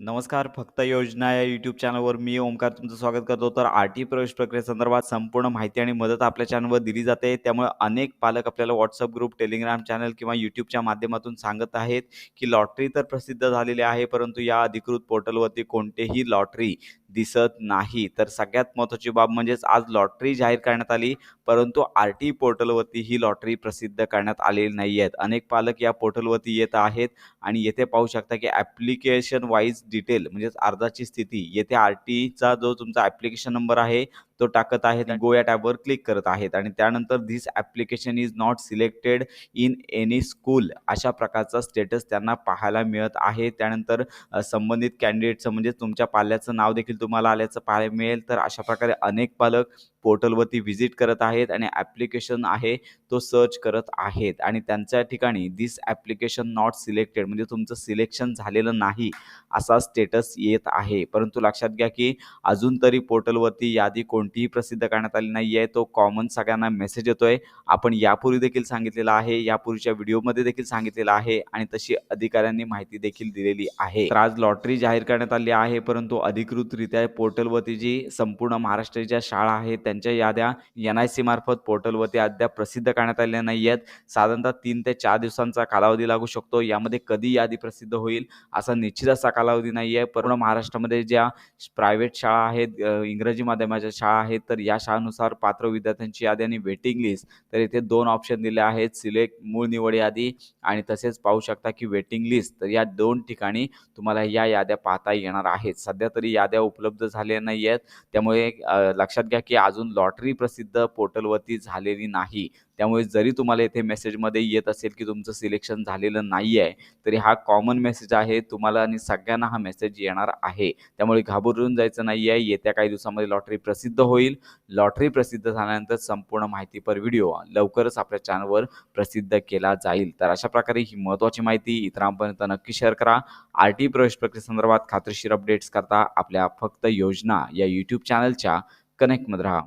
नमस्कार. फक्त योजना या यूट्यूब चॅनलवर मी ओमकार तुमचं स्वागत करतो. तर आर-टी प्रवेश प्रक्रियेसंदर्भात संपूर्ण माहिती आणि मदत आपल्या चॅनलवर दिली जाते. त्यामुळे अनेक पालक आपल्याला व्हॉट्सअप ग्रुप, टेलिग्राम चॅनल किंवा यूट्यूबच्या माध्यमातून सांगत आहेत, की लॉटरी तर प्रसिद्ध झालेली आहे, परंतु या अधिकृत पोर्टलवरती कोणतेही लॉटरी दिसत नाही. तर सगळ्यात महत्त्वाची बाब म्हणजेच आज लॉटरी जाहीर करण्यात आली, परंतु आर-टी पोर्टलवरती ही लॉटरी प्रसिद्ध करण्यात आलेली नाही आहेत. अनेक पालक या पोर्टलवरती येत आहेत आणि येथे पाहू शकता, की ॲप्लिकेशन वाईज डिटेल म्हणजेच अर्जाची स्थिती येथे आर-टीचा जो तुमचा ॲप्लिकेशन नंबर आहे, तो टाकत आहेत. गो या टॅबवर क्लिक करत आहेत आणि त्यानंतर this application is not selected in any school अशा प्रकारचा स्टेटस त्यांना पाहायला मिळत आहे. त्यानंतर संबंधित कॅन्डिडेटचं म्हणजेच तुमच्या पाल्याचं नाव देखील तुम्हाला आल्याचं पाहायला मिळेल. तर अशा प्रकारे अनेक पालक पोर्टलवरती व्हिजिट करत आहेत आणि ॲप्लिकेशन आहे तो सर्च करत आहेत आणि त्यांच्या ठिकाणी दिस ॲप्लिकेशन नॉट सिलेक्टेड म्हणजे तुमचं सिलेक्शन झालेलं नाही असा स्टेटस येत आहे. परंतु लक्षात घ्या, की अजून तरी पोर्टलवरती यादी कोणतीही प्रसिद्ध करण्यात आली नाही आहे. तो कॉमन सगळ्यांना मेसेज येतोय. आपण यापूर्वी देखील सांगितलेलं आहे, यापूर्वीच्या व्हिडिओमध्ये देखील सांगितलेलं आहे आणि तशी अधिकाऱ्यांनी माहिती देखील दिलेली आहे. तर आज लॉटरी जाहीर करण्यात आली आहे, परंतु अधिकृतरित्या पोर्टलवरती जी संपूर्ण महाराष्ट्राच्या शाळा आहेत, त्यांच्या याद्या एन-आय-सी मार्फत पोर्टलवरती अद्याप प्रसिद्ध करण्यात आलेल्या नाही आहेत. साधारणतः तीन ते चार दिवसांचा कालावधी लागू शकतो. यामध्ये कधी यादी प्रसिद्ध होईल असा निश्चित असा कालावधी नाही आहे. पूर्ण महाराष्ट्रामध्ये ज्या प्रायव्हेट शाळा आहेत, इंग्रजी माध्यमाच्या शाळा आहेत, तर या शाळानुसार पात्र विद्यार्थ्यांची यादी आणि वेटिंग लिस्ट तर इथे दोन ऑप्शन दिले आहेत. सिलेक्ट मूळ निवड यादी आणि तसेच पाहू शकता, की वेटिंग लिस्ट तर या दोन ठिकाणी तुम्हाला या याद्या पाहता येणार आहेत. सध्या तरी याद्या उपलब्ध झाल्या नाही आहेत. त्यामुळे लक्षात घ्या, की अजून लॉटरी प्रसिद्ध पोर्टलवरती झालेली नाही. त्यामुळे जरी तुम्हाला इथे मेसेजमध्ये येत असेल, की तुमचं सिलेक्शन झालेलं नाही आहे, तरी हा कॉमन मेसेज आहे. तुम्हाला आणि सगळ्यांना हा मेसेज येणार आहे. त्यामुळे घाबरून जायचं नाही आहे. येत्या काही दिवसामध्ये लॉटरी प्रसिद्ध होईल. लॉटरी प्रसिद्ध झाल्यानंतर संपूर्ण माहितीपर व्हिडिओ लवकरच आपल्या चॅनलवर प्रसिद्ध केला जाईल. तर अशा प्रकारे ही महत्त्वाची माहिती इतरांपर्यंत नक्की शेअर करा. आर-टी प्रवेश प्रक्रियेसंदर्भात खात्रीशीर अपडेट्स करता आपल्या फक्त योजना या यूट्यूब चॅनलच्या कनेक्टमध्ये राहा.